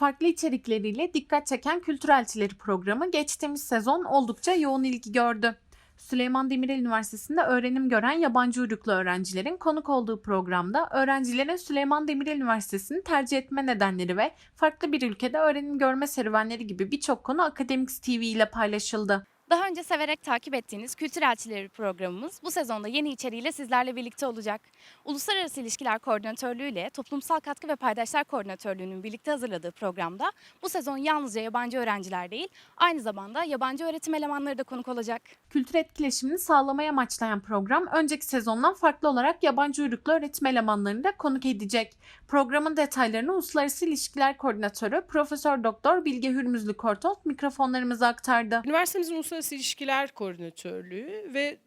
Farklı içerikleriyle dikkat çeken Kültür Elçileri programı geçtiğimiz sezon oldukça yoğun ilgi gördü. Süleyman Demirel Üniversitesi'nde öğrenim gören yabancı uyruklu öğrencilerin konuk olduğu programda öğrencilerin Süleyman Demirel Üniversitesi'ni tercih etme nedenleri ve farklı bir ülkede öğrenim görme serüvenleri gibi birçok konu Akademiks TV ile paylaşıldı. Daha önce severek takip ettiğiniz Kültür Elçileri programımız bu sezonda yeni içeriğiyle sizlerle birlikte olacak. Uluslararası İlişkiler Koordinatörlüğü ile Toplumsal Katkı ve Paydaşlar Koordinatörlüğü'nün birlikte hazırladığı programda bu sezon yalnızca yabancı öğrenciler değil, aynı zamanda yabancı öğretim elemanları da konuk olacak. Kültür etkileşimini sağlamaya amaçlayan program önceki sezondan farklı olarak yabancı uyruklu öğretim elemanlarını da konuk edecek. Programın detaylarını Uluslararası İlişkiler Koordinatörü Profesör Doktor Bilge Hürmüzlü Kortolt mikrofonlarımıza aktardı. Üniversitemizin Uluslararası İlişkiler Koordinatörlüğü ve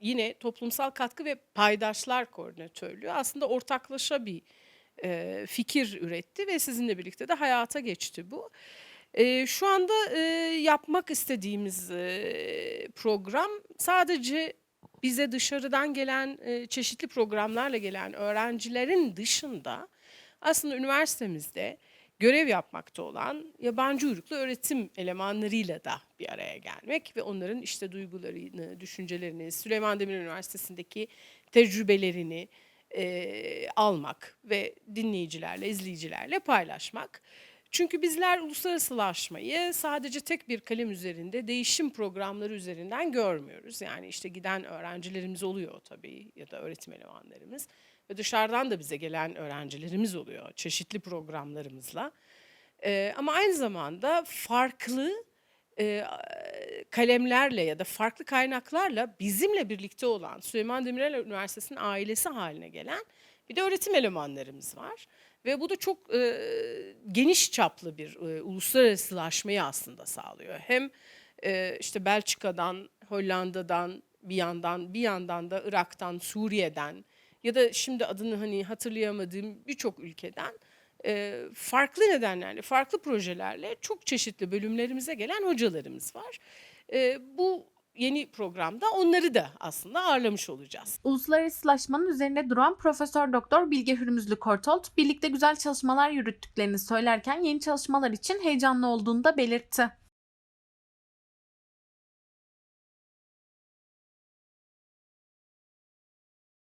yine Toplumsal Katkı ve Paydaşlar Koordinatörlüğü aslında ortaklaşa bir e, fikir üretti ve sizinle birlikte de hayata geçti bu. E, şu anda e, yapmak istediğimiz e, program sadece bize dışarıdan gelen e, çeşitli programlarla gelen öğrencilerin dışında aslında üniversitemizde görev yapmakta olan yabancı uyruklu öğretim elemanlarıyla da bir araya gelmek ve onların işte duygularını, düşüncelerini, Süleyman Demirel Üniversitesi'ndeki tecrübelerini e, almak ve dinleyicilerle, izleyicilerle paylaşmak. Çünkü bizler uluslararasılaşmayı sadece tek bir kalem üzerinde değişim programları üzerinden görmüyoruz. Yani işte giden öğrencilerimiz oluyor tabii ya da öğretim elemanlarımız ve dışarıdan da bize gelen öğrencilerimiz oluyor çeşitli programlarımızla. Ee, ama aynı zamanda farklı e, kalemlerle ya da farklı kaynaklarla bizimle birlikte olan Süleyman Demirel Üniversitesi'nin ailesi haline gelen bir de öğretim elemanlarımız var. Ve bu da çok e, geniş çaplı bir e, uluslararasılaşmayı aslında sağlıyor. Hem e, işte Belçika'dan, Hollanda'dan bir yandan, bir yandan da Irak'tan, Suriye'den ya da şimdi adını hani hatırlayamadığım birçok ülkeden e, farklı nedenlerle, farklı projelerle çok çeşitli bölümlerimize gelen hocalarımız var. E, bu yeni programda onları da aslında ağırlamış olacağız. Uluslararasılaşmanın üzerinde duran Profesör Doktor Bilge Hürmüzlü Kortolt birlikte güzel çalışmalar yürüttüklerini söylerken yeni çalışmalar için heyecanlı olduğunu da belirtti.